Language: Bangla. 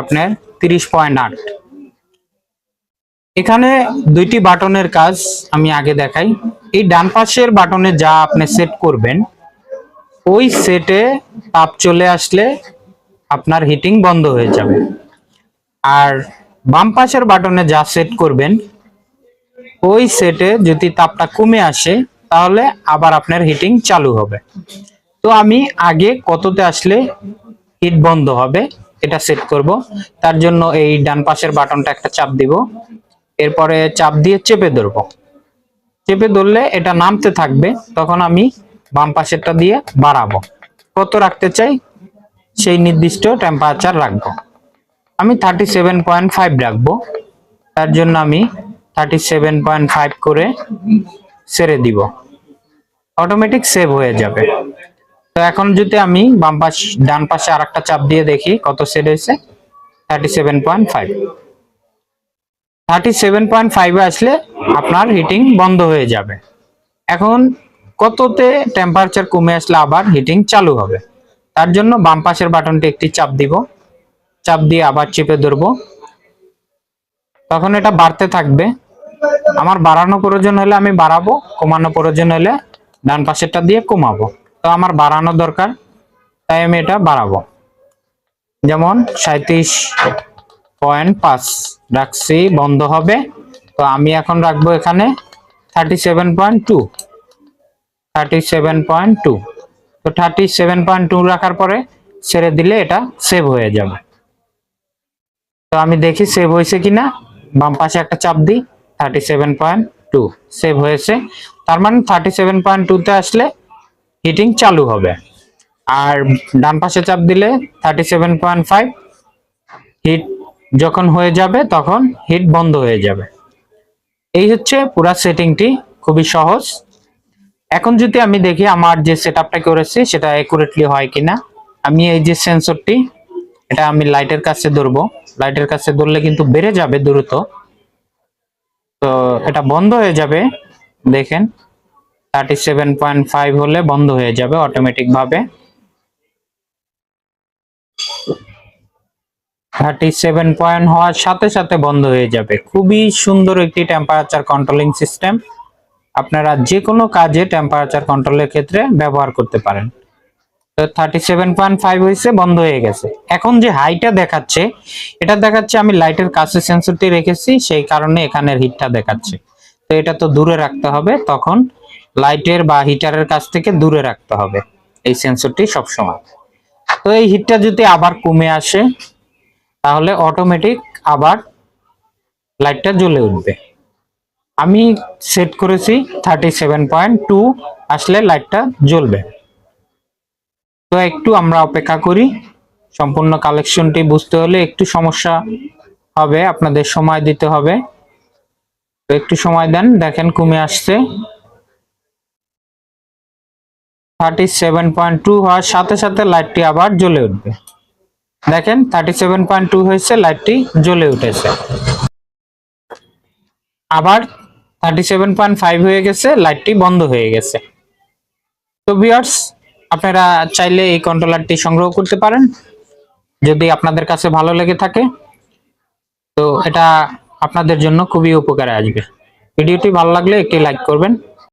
আপনার তিরিশ পয়েন্ট আট। এখানে দুইটি বাটনের কাজ আমি আগে দেখাই। এই ডান পাশের বাটনে যা আপনি সেট করবেন, ওই সেটে তাপ চলে আসলে আপনার হিটিং বন্ধ হয়ে যাবে। আর বাম পাশের বাটনে যা সেট করবেন, ওই সেটে যদি তাপটা কমে আসে, তাহলে আবার আপনার হিটিং চালু হবে। তো আমি আগে কততে আসলে হিট বন্ধ হবে এটা সেট করব। তার জন্য এই ডান পাশের বাটনটা একটা চাপ দিব। এরপরে চাপ দিয়ে চেপে ধরবো। চেপে ধরলে এটা নামতে থাকবে। তখন আমি বাম পাশেরটা দিয়ে বাড়াবো। কত রাখতে চাই? সেই নির্দিষ্ট টেম্পারেচার রাখব। আমি থার্টি সেভেন পয়েন্ট ফাইভ রাখব। তার জন্য আমি থার্টি সেভেন পয়েন্ট ফাইভ করে ছেড়ে দিব। অটোমেটিক সেভ হয়ে যাবে। তো এখন যদি আমি বাম পাশ, ডান পাশে আর একটা চাপ দিয়ে দেখি কত সেট হয়েছে? Thirty seven point five thirty seven point ফাইভে আসলে আপনার হিটিং বন্ধ হয়ে যাবে। এখন কততে টেম্পারেচার কমে আসলে আবার হিটিং চালু হবে? তার জন্য বাম পাশের বাটনটি একটি চাপ দিব। চাপ দিয়ে আবার চেপে ধরবো। তখন এটা বাড়তে থাকবে। আমার বাড়ানো প্রয়োজন হলে আমি বাড়াবো, কমানো প্রয়োজন হলে ডান পাশেরটা দিয়ে কমাবো। তো আমার বাড়ানো দরকার, তাই আমি এটা বাড়াবো। যেমন সাঁত্রিশ পয়েন্ট পাঁচ, রাখছি, বন্ধ হবে। তো আমি এখন রাখব এখানে thirty seven point two, thirty seven point two. তো থার্টি সেভেন পয়েন্ট টু রাখার পরে ছেড়ে দিলে এটা সেভ হয়ে যাবে। তো আমি দেখি সেভ হয়েছে কিনা। বাম পাশে একটা চাপ দিই, thirty seven point two, save হয়েছে। তার মানে থার্টি সেভেন পয়েন্ট টুতে আসলে হিটিং চালু হবে। আর ডান পাশে চাপ দিলে thirty seven point five hit যখন হয়ে যাবে তখন হিট বন্ধ হয়ে যাবে। এই হচ্ছে পুরা সেটিংটি খুবই সহজ। এখন যদি আমি দেখি আমার যে সেটআপটা করেছি, সেটা একুরেটলি হয় কিনা, আমি এই যে সেন্সরটি এটা আমি লাইটের কাছে ধরবো। লাইটের কাছে ধরলে কিন্তু বেড়ে যাবে দ্রুত। তো এটা বন্ধ হয়ে যাবে, দেখেন। থার্টি সেভেন পয়েন্ট ফাইভ হলে বন্ধ হয়ে যাবে অটোমেটিক ভাবে। থার্টি সেভেন পয়েন্ট হওয়ার সাথে সাথে বন্ধ হয়ে যাবে। খুবই সুন্দর একটি টেম্পারেচার কন্ট্রোলিং সিস্টেম আপনারা যে কোনো কাজে টেম্পারেচার কন্ট্রোলের ক্ষেত্রে ব্যবহার করতে পারেন। তো থার্টি সেভেন পয়েন্ট ফাইভ হয়েছে, বন্ধ হয়ে গেছে। এখন যে হাইটা দেখাচ্ছে, এটা দেখাচ্ছে আমি লাইটের কাছে সেন্সরটি রেখেছি, সেই কারণে এখানের হিটটা দেখাচ্ছে। তো এটা তো দূরে রাখতে হবে, তখন লাইটের বা হিটারের কাছ থেকে দূরে রাখতে হবে। এই সেন্সরটি সবসময়। তো এই হিটটা যদি আবার কমে আসে, তাহলে অটোমেটিক আবার লাইটটা জ্বলে উঠবে। আমি সেট করেছি থার্টি সেভেন পয়েন্ট টু আসলে লাইটটা জ্বলবে। তো একটু আমরা অপেক্ষা করি। সম্পূর্ণ কালেকশনটি বুঝতে হলে একটু সমস্যা হবে, আপনাদের সময় দিতে হবে। তো একটু সময় দেন, দেখেন কমে আসছে। থার্টি সেভেন পয়েন্ট টু হওয়ার সাথে সাথে লাইটটি আবার জ্বলে উঠবে। দেখেন, থার্টি সেভেন পয়েন্ট টু হয়েছে, লাইটটি জ্বলে উঠেছে। আবার থার্টি সেভেন পয়েন্ট ফাইভ হয়ে গেছে, লাইটটি বন্ধ হয়ে গেছে। তো ভিউয়ার্স, আপনারা চাইলে এই কন্ট্রোলারটি সংগ্রহ করতে পারেন। যদি আপনাদের কাছে ভালো লেগে থাকে, তো এটা আপনাদের জন্য খুবই উপকারে আসবে। ভিডিওটি ভালো লাগলে একটি লাইক করবেন।